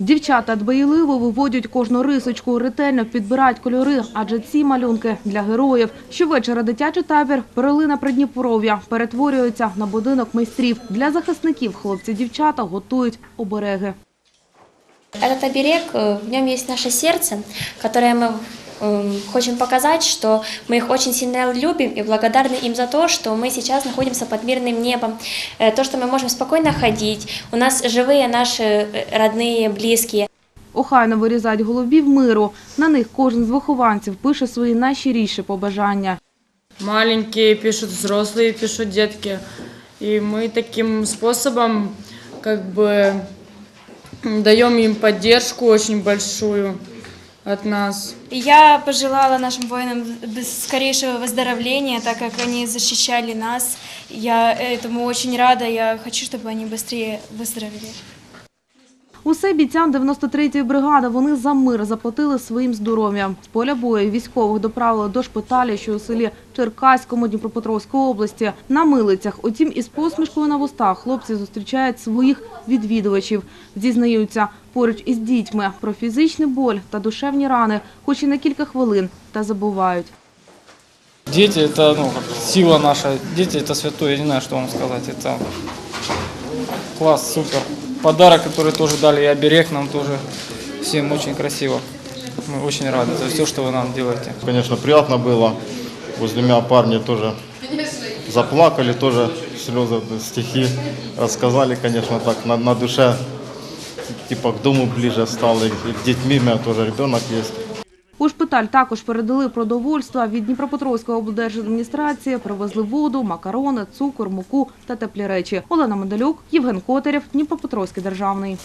Дівчата дбайливо виводять кожну рисочку, ретельно підбирають кольори, адже ці малюнки для героїв. Щовечора дитячий табір «Перлина Придніпров'я» перетворюється на будинок майстрів. Для захисників хлопці-дівчата готують обереги. Этот оберег, э, в нем есть наше сердце, которое мы м, хотим показать, что мы их очень сильно любим и благодарны им за то, что мы сейчас находимся под мирным небом, Э, то, что мы можем спокойно ходить, у нас живые наши э, родные, близкие. Охайно вирізають головів миру. На них кожен з вихованців пише свої найщиріші побажання. Маленькие пишут, взрослые пишут, детки. И мы таким способом как бы даем им поддержку очень большую от нас. Я пожелала нашим воинам без- скорейшего выздоровления, так как они защищали нас. Я этому очень рада. Я хочу, чтобы они быстрее выздоровели. Усе бійцям 93-ї бригади вони за мир заплатили своїм здоров'ям. З поля бою військових доправили до шпиталю, що у селі Черкаському Дніпропетровської області. На милицях, утім, із посмішкою на вустах хлопці зустрічають своїх відвідувачів. Зізнаються поруч із дітьми про фізичний боль та душевні рани, хоч і на кілька хвилин, та забувають. Дети – это ну, как сила наша. Дети – это святое, я не знаю, что вам сказать. Это класс, супер. Подарок, который тоже дали, и оберег нам тоже всем очень красиво. Мы очень рады за все, что вы нам делаете. Конечно, приятно было. Возле меня парни тоже заплакали, тоже слезы, стихи рассказали, конечно, так на, на душе, типа к дому ближе стало, и к детьми, у меня тоже ребенок есть. У шпиталь також передали продовольства від Дніпропетровської облдержадміністрації, привезли воду, макарони, цукор, муку та теплі речі. Олена Медалюк, Євген Котарєв, Дніпропетровський державний.